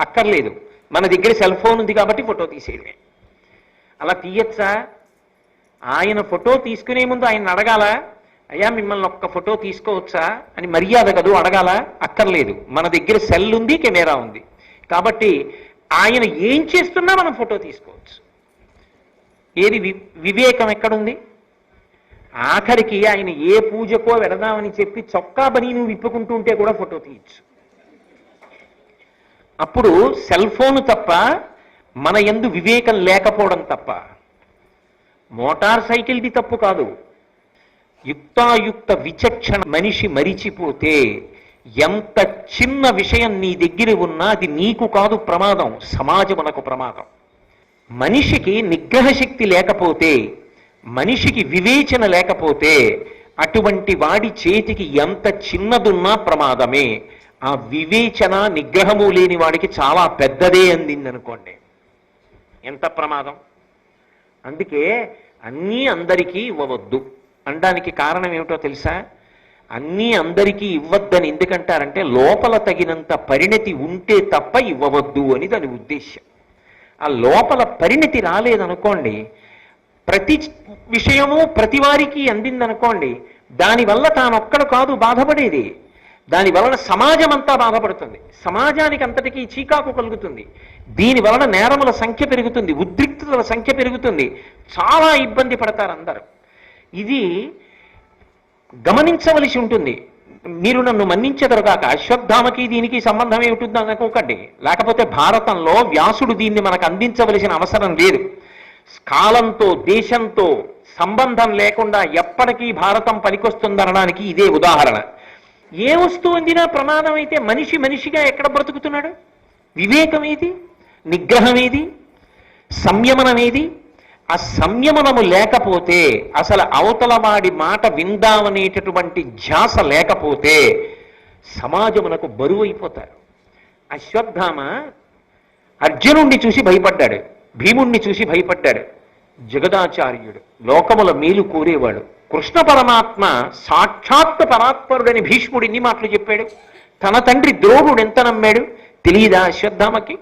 అక్కర్లేదు. మన దగ్గర సెల్ ఫోన్ ఉంది కాబట్టి ఫోటో తీసేయడమే. అలా తీయచ్చా? ఆయన ఫోటో తీసుకునే ముందు ఆయన అడగాల? అయ్యా మిమ్మల్ని ఒక్క ఫోటో తీసుకోవచ్చా? అని మర్యాద కదూ అడగాల? అక్కర్లేదు. మన దగ్గర సెల్ ఉంది కెమెరా ఉంది. కాబట్టి ఆయన ఏం చేస్తున్నా మనం ఫోటో తీసుకోవచ్చు. ఏది వి వివేకం ఎక్కడుంది? ఆఖరికి ఆయన ఏ పూజకో వెడదామని చెప్పి చొక్కా బని నువ్వు విప్పుకుంటూ ఉంటే కూడా ఫోటో తీయచ్చు. అప్పుడు సెల్ ఫోన్ తప్ప మన ఎందు వివేకం లేకపోవడం తప్ప. మోటార్ సైకిల్ది తప్పు కాదు. యుక్తాయుక్త విచక్షణ మనిషి మరిచిపోతే ఎంత చిన్న విషయం నీ దగ్గర ఉన్నా అది నీకు కాదు ప్రమాదం సమాజమునకు ప్రమాదం. మనిషికి నిగ్రహ శక్తి లేకపోతే మనిషికి వివేచన లేకపోతే అటువంటి వాడి చేతికి ఎంత చిన్నదున్నా ప్రమాదమే. ఆ వివేచన నిగ్రహము లేని వాడికి చాలా పెద్దదే అందింది అనుకోండి ఎంత ప్రమాదం? అందుకే అన్నీ అందరికీ ఇవ్వవద్దు. అనడానికి కారణం ఏమిటో తెలుసా? అన్నీ అందరికీ ఇవ్వద్దని ఎందుకంటారంటే లోపల తగినంత పరిణతి ఉంటే తప్ప ఇవ్వవద్దు అని దాని ఉద్దేశ్యం. ఆ లోపల పరిణతి రాలేదనుకోండి ప్రతి విషయము ప్రతి వారికి అందిందనుకోండి దానివల్ల తానొక్కడు కాదు బాధపడేది. దాని వలన సమాజం అంతా బాధపడుతుంది. సమాజానికి అంతటికీ చీకాకు కలుగుతుంది. దీని వలన నేరముల సంఖ్య పెరుగుతుంది. ఉద్రిక్తతల సంఖ్య పెరుగుతుంది. చాలా ఇబ్బంది పడతారు అందరూ. ఇది గమనించవలసి ఉంటుంది. మీరు నన్ను మన్నించెదరుగాక అశ్వత్థామకి దీనికి సంబంధం ఏమిటి అనుకోకండి. లేకపోతే భారతంలో వ్యాసుడు దీన్ని మనకు అందించవలసిన అవసరం లేదు. కాలంతో దేశంతో సంబంధం లేకుండా ఎప్పటికీ భారతం పనికొస్తుందనడానికి ఇదే ఉదాహరణ. ఏ వస్తువు అందినా ప్రమాదం అయితే మనిషి మనిషిగా ఎక్కడ బ్రతుకుతున్నాడు? వివేకం ఏది నిగ్రహం ఏది సంయమనం ఏది ఆ సంయమనము లేకపోతే అసలు అవతల వాడి మాట విందామనేటటువంటి ధ్యాస లేకపోతే సమాజమునకు బరువు అయిపోతారు అశ్వత్థామ అర్జునుణ్ణి చూసి భయపడ్డాడు భీముణ్ణి చూసి భయపడ్డాడు. జగదాచార్యుడు లోకముల మేలు కోరేవాడు. కృష్ణ పరమాత్మ సాక్షాత్ పరాత్పరుడని భీష్ముడు ఇన్ని మాటలు చెప్పాడు. తన తండ్రి ద్రోణుడు ఎంత నమ్మాడు? తెలియదా అశ్వత్థామకి?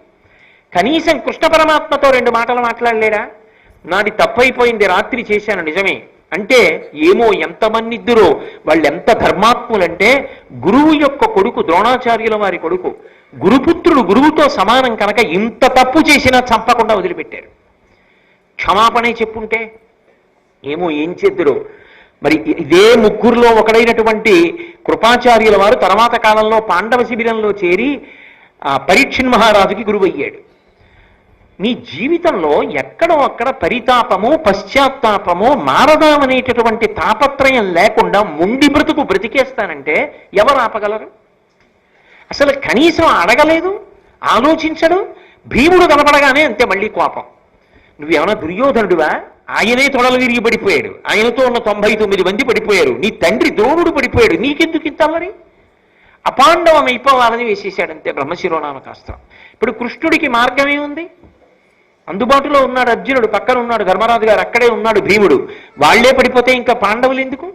కనీసం కృష్ణ పరమాత్మతో రెండు మాటలు మాట్లాడలేడా? నాది తప్పైపోయింది రాత్రి చేశాను నిజమే. అంటే ఏమో ఎంతమంది ఇద్దరో వాళ్ళు ఎంత ధర్మాత్ములంటే గురువు యొక్క కొడుకు ద్రోణాచార్యుల వారి కొడుకు. గురుపుత్రుడు గురువుతో సమానం కనుక ఇంత తప్పు చేసినా చంపకుండా వదిలిపెట్టారు. క్షమాపణే చెప్పుంటే? ఏమో ఏం చేద్దరు. మరి ఇదే ముగ్గురులో ఒకడైనటువంటి కృపాచార్యుల వారు తర్వాత కాలంలో పాండవ శిబిరంలో చేరి ఆ మహారాజుకి గురువయ్యాడు. నీ జీవితంలో ఎక్కడో అక్కడ పరితాపము పశ్చాత్తాపము మారదామనేటటువంటి తాపత్రయం లేకుండా ముండి బ్రతుకు బ్రతికేస్తానంటే ఎవరు ఆపగలరు? అసలు కనీసం అడగలేదు ఆలోచించడు భీముడు కనపడగానే అంతే మళ్ళీ కోపం. నువ్వేమన్నా దుర్యోధనుడివా? ఆయనే తొడలు విరిగి పడిపోయాడు. ఆయనతో ఉన్న తొంభై తొమ్మిది మంది పడిపోయారు. నీ తండ్రి ద్రోణుడు పడిపోయాడు. నీకెందుకు ఇంత మరి? అపాండవం అయిపోవాలని వేసేశాడంతే బ్రహ్మశిరోనామకాస్త్రం ఇప్పుడు కృష్ణుడికి మార్గమే ఉంది. అందుబాటులో ఉన్నాడు అర్జునుడు పక్కన ఉన్నాడు ధర్మరాజు గారు అక్కడే ఉన్నాడు భీముడు. వాళ్ళే పడిపోతే ఇంకా పాండవులు ఎందుకు?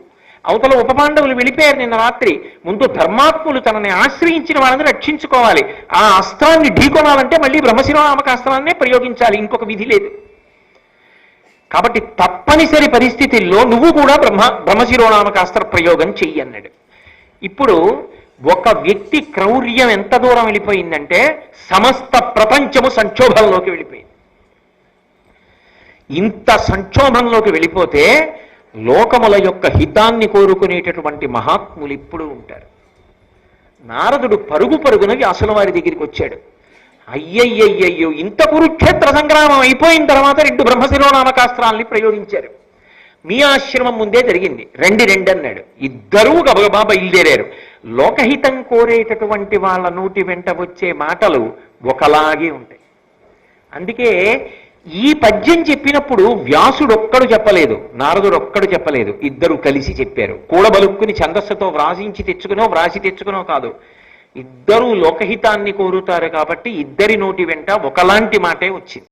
అవతల ఉప పాండవులు వెళ్ళిపోయారు నిన్న రాత్రి. ముందు ధర్మాత్ములు తనని ఆశ్రయించిన వాళ్ళని రక్షించుకోవాలి. ఆ అస్త్రాన్ని ఢీకొనాలంటే మళ్ళీ బ్రహ్మశిరోనామకాస్త్రాన్నే ప్రయోగించాలి. ఇంకొక విధి లేదు. కాబట్టి తప్పనిసరి పరిస్థితుల్లో నువ్వు కూడా బ్రహ్మ బ్రహ్మశిరోనామకాస్త్ర ప్రయోగం చెయ్యి అన్నాడు ఇప్పుడు ఒక వ్యక్తి క్రౌర్యం ఎంత దూరం వెళ్ళిపోయిందంటే సమస్త ప్రపంచము సంక్షోభంలోకి వెళ్ళిపోయింది. ఇంత సంక్షోభంలోకి వెళ్ళిపోతే లోకముల యొక్క హితాన్ని కోరుకునేటటువంటి మహాత్ములు ఇప్పుడు ఉంటారు. నారదుడు పరుగు పరుగున వ్యాసుల వారి దగ్గరికి వచ్చాడు. అయ్యయ్యయ్యో ఇంత కురుక్షేత్ర సంగ్రామం అయిపోయిన తర్వాత రెండు బ్రహ్మశిరోనామకాస్త్రాల్ని ప్రయోగించారు. మీ ఆశ్రమం ముందే జరిగింది. రెండు రెండు అన్నాడు. ఇద్దరూ గబగబా బయలుదేరారు. లోకహితం కోరేటటువంటి వాళ్ళ నోటి వెంట వచ్చే మాటలు ఒకలాగే ఉంటాయి. అందుకే ఈ పద్యం చెప్పినప్పుడు వ్యాసుడు ఒక్కడు చెప్పలేదు నారదుడు ఒక్కడు చెప్పలేదు. ఇద్దరు కలిసి చెప్పారు. కూడబలుక్కుని ఛందస్సుతో వ్రాసించి తెచ్చుకునో వ్రాసి తెచ్చుకునో కాదు. ఇద్దరూ లోకహితాన్ని కోరుతారు కాబట్టి ఇద్దరి నోటి వెంట ఒకలాంటి మాటే వచ్చింది.